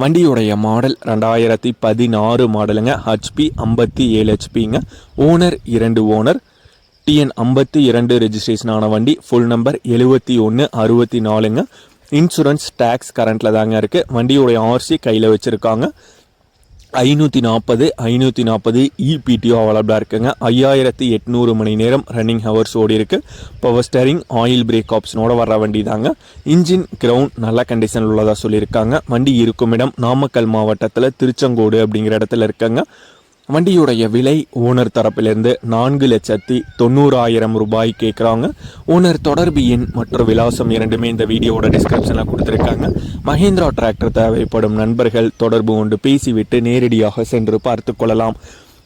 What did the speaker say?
வண்டியுடைய மாடல் ரெண்டாயிரத்தி பதினாறு மாடலுங்க. ஹெச்பி ஐம்பத்தி ஏழு ஹெச்பிங்க ஓனர் இரண்டு ஓனர் டிஎன் ஐம்பத்தி இரண்டு ரெஜிஸ்ட்ரேஷன் ஆன வண்டி. ஃபுல் நம்பர் எழுபத்தி ஒன்று அறுபத்தி நாலுங்க. இன்சூரன்ஸ் டேக்ஸ் கரண்ட்டில் தாங்க இருக்குது வண்டியுடைய ஆர்சி கையில் வச்சுருக்காங்க. ஐநூற்றி நாற்பது ஐநூற்றி நாற்பது இபிடிஓ அவைலபிளாக இருக்குங்க. ஐயாயிரத்தி எட்நூறு மணி நேரம் ரன்னிங் ஹவர்ஸ் ஓடி இருக்குது பவர் ஸ்டேரிங் ஆயில் பிரேக் ஆப்ஷனோட வர வண்டி தாங்க இன்ஜின் கிரவுண்ட் நல்ல கண்டிஷனில் உள்ளதாக சொல்லியிருக்காங்க. வண்டி இருக்கும் இடம் நாமக்கல் மாவட்டத்தில் திருச்செங்கோடு அப்படிங்கிற இடத்துல இருக்குங்க. வண்டியுடைய விலை ஓனர் தரப்பிலிருந்து நான்கு லட்சத்தி தொண்ணூறாயிரம் ரூபாய் கேட்குறாங்க ஓனர் தொடர்பு எண் மற்றும் விலாசம் இரண்டுமே இந்த வீடியோவோட டிஸ்கிரிப்ஷனில் கொடுத்துருக்காங்க. மஹேந்திரா டிராக்டர் தேவைப்படும் நண்பர்கள் தொடர்பு கொண்டு பேசிவிட்டு நேரடியாக சென்று பார்த்து கொள்ளலாம்.